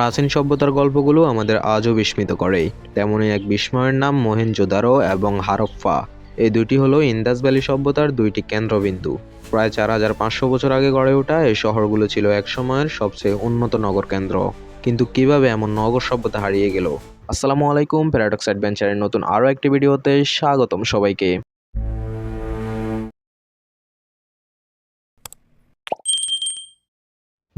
প্রাচীন সভ্যতার গল্পগুলো আমাদের আজও বিস্মিত করে। তেমনই এক বিস্ময়ের নাম মোহেনজোদারো এবং হারপ্পা। এই দুটি হলো ইন্দাস ভ্যালি সভ্যতার দুইটি কেন্দ্রবিন্দু। প্রায় চার হাজার পাঁচশো বছর আগে গড়ে ওঠা এই শহরগুলো ছিল এক সময়ের সবচেয়ে উন্নত নগর কেন্দ্র। কিন্তু কীভাবে এমন নগর সভ্যতা হারিয়ে গেল? আসসালামু আলাইকুম, প্যারাডক্স অ্যাডভেঞ্চারের নতুন আরও একটি ভিডিওতে স্বাগতম সবাইকে।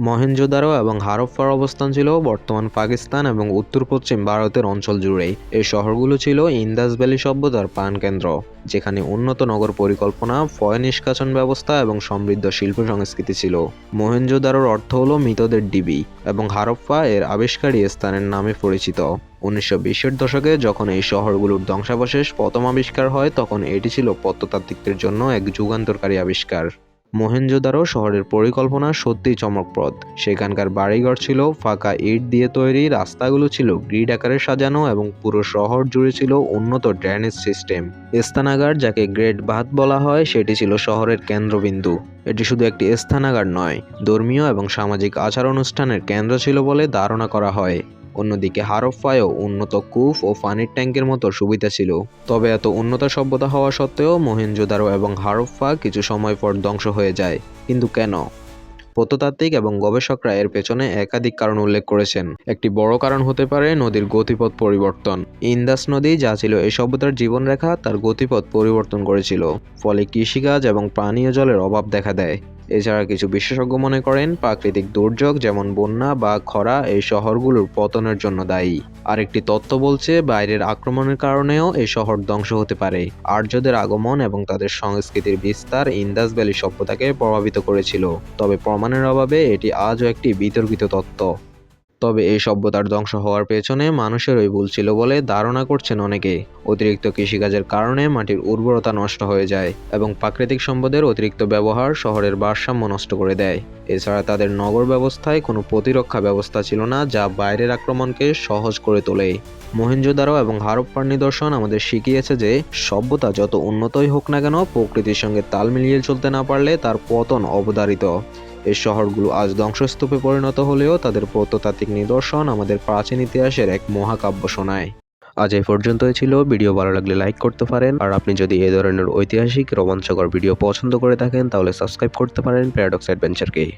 মহেঞ্জোদারো এবং হারপ্পার অবস্থান ছিল বর্তমান পাকিস্তান এবং উত্তর পশ্চিম ভারতের অঞ্চল জুড়েই এই শহরগুলো ছিল ইন্দাস ভ্যালি সভ্যতার প্রাণকেন্দ্র, যেখানে উন্নত নগর পরিকল্পনা, ফয় নিষ্কাশন ব্যবস্থা এবং সমৃদ্ধ শিল্প সংস্কৃতি ছিল। মহেঞ্জোদারোর অর্থ হল মৃতদের ডিবি এবং হারপ্পা এর আবিষ্কারী স্থানের নামে পরিচিত। উনিশশো বিশের দশকে যখন এই শহরগুলোর ধ্বংসাবশেষ প্রথম আবিষ্কার হয়, তখন এটি ছিল প্রত্নতাত্ত্বিকদের জন্য এক যুগান্তরকারী আবিষ্কার। মহেঞ্জোদারো শহরের পরিকল্পনা সত্যিই চমকপ্রদ। সেখানকার বাড়িঘর ছিল ফাঁকা ইট দিয়ে তৈরি, রাস্তাগুলো ছিল গ্রিড আকারে সাজানো এবং পুরো শহর জুড়ে ছিল উন্নত ড্রেনেজ সিস্টেম। স্থানাগার, যাকে গ্রেট বাথ বলা হয়, সেটি ছিল শহরের কেন্দ্রবিন্দু। এটি শুধু একটি স্থানাগার নয়, ধর্মীয় এবং সামাজিক আচার অনুষ্ঠানের কেন্দ্র ছিল বলে ধারণা করা হয়। অন্যদিকে হারপ্পায়ও উন্নত কূপ ও পানির ট্যাঙ্কের মতো সুবিধা ছিল। তবে এত উন্নত সভ্যতা হওয়া সত্ত্বেও মহেঞ্জোদারো এবং হারপ্পা কিছু সময় পর ধ্বংস হয়ে যায়। কিন্তু কেন? প্রত্নতাত্ত্বিক এবং গবেষকরা এর পেছনে একাধিক কারণ উল্লেখ করেছেন। একটি বড় কারণ হতে পারে নদীর গতিপথ পরিবর্তন। ইন্দাস নদী যা ছিল এই সভ্যতার জীবনরেখা, তার গতিপথ পরিবর্তন করেছিল। ফলে কৃষিকাজ এবং পানীয় জলের অভাব দেখা দেয়। এছাড়া কিছু বিশেষজ্ঞ মনে করেন প্রাকৃতিক দুর্যোগ, যেমন বন্যা বা খরা, এই শহরগুলোর পতনের জন্য দায়ী। আরেকটি তত্ত্ব বলছে, বাইরের আক্রমণের কারণেও এই শহর ধ্বংস হতে পারে। আর্যদের আগমন এবং তাদের সংস্কৃতির বিস্তার ইন্দাস ভ্যালি সভ্যতাকে প্রভাবিত করেছিল। তবে প্রমাণের অভাবে এটি আজও একটি বিতর্কিত তত্ত্ব। তবে এই সভ্যতার ধ্বংস হওয়ার পেছনে মানুষেরই ভুল ছিল বলে ধারণা করছেন অনেকে। অতিরিক্ত কৃষিকাজের কারণে মাটির উর্বরতা নষ্ট হয়ে যায় এবং প্রাকৃতিক সম্পদের অতিরিক্ত ব্যবহার শহরের ভারসাম্য নষ্ট করে দেয়। এছাড়া তাদের নগর ব্যবস্থায় কোনো প্রতিরক্ষা ব্যবস্থা ছিল না যা বাইরের আক্রমণকে সহজ করে তোলে। মহেঞ্জোদারো এবং হারপ্পার নিদর্শন আমাদের শিখিয়েছে যে, সভ্যতা যত উন্নতই হোক না কেন প্রকৃতির সঙ্গে তাল মিলিয়ে চলতে না পারলে তার পতন অবধারিত। এই শহরগুলো আজ ধ্বংসস্তূপে পরিণত হলেও তাদের প্রত্নতাত্ত্বিক নিদর্শন আমাদের প্রাচীন ইতিহাসের এক মহাকাব্য শোনায়। আজ এই পর্যন্তই ছিল। ভিডিও ভালো লাগলে লাইক করতে পারেন। আর আপনি যদি এই ধরনের ঐতিহাসিক রোমাঞ্চকর ভিডিও পছন্দ করে থাকেন, তাহলে সাবস্ক্রাইব করতে পারেন প্যারাডক্স অ্যাডভেঞ্চারকে।